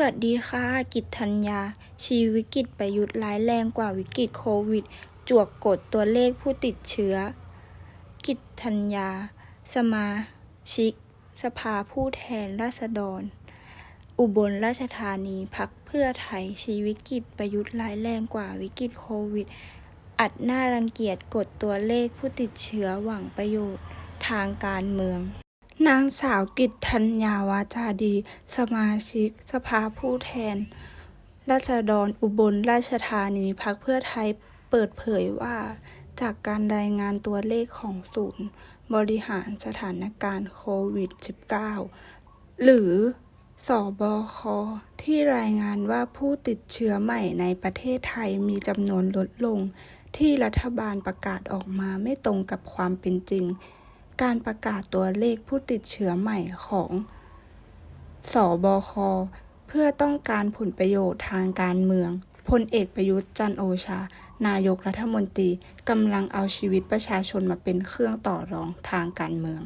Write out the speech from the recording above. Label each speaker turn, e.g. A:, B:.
A: วัสดีค่ะ กิตธัญญา ชีวิกฤตประยุทธ์ร้ายแรงกว่าวิกฤตโควิด จวกกดตัวเลขผู้ติดเชื้อ กิตธัญญา สมาชิก สภาผู้แทนราษฎร อุบลราชธานีพักเพื่อไทย ชีวิกฤตประยุทธ์ร้ายแรงกว่าวิกฤตโควิด อัดหน้ารังเกียจกดตัวเลขผู้ติดเชื้อหวังประโยชน์ทางการเมือง นางสาวกิตธัญญาวาจาดี สมาชิก สภาผู้แทน ราษฎรอุบลราชธานีพักเพื่อไทยเปิดเผยว่า จากการรายงานตัวเลขของศูนย์ บริหารสถานการณ์โควิด -19 หรือสอบคที่รายงานว่าผู้ติดเชื้อใหม่ในประเทศไทยมีจำนวนลดลง ที่รัฐบาลประกาศออกมาไม่ตรงกับความเป็นจริง การประกาศตัวเลขผู้ติดเชื้อใหม่ของสบคเพื่อต้องการผลประโยชน์ทางการเมืองพลเอกประยุทธ์จันโอชา นายกรัฐมนตรีกำลังเอาชีวิตประชาชนมาเป็นเครื่องต่อรองทางการเมือง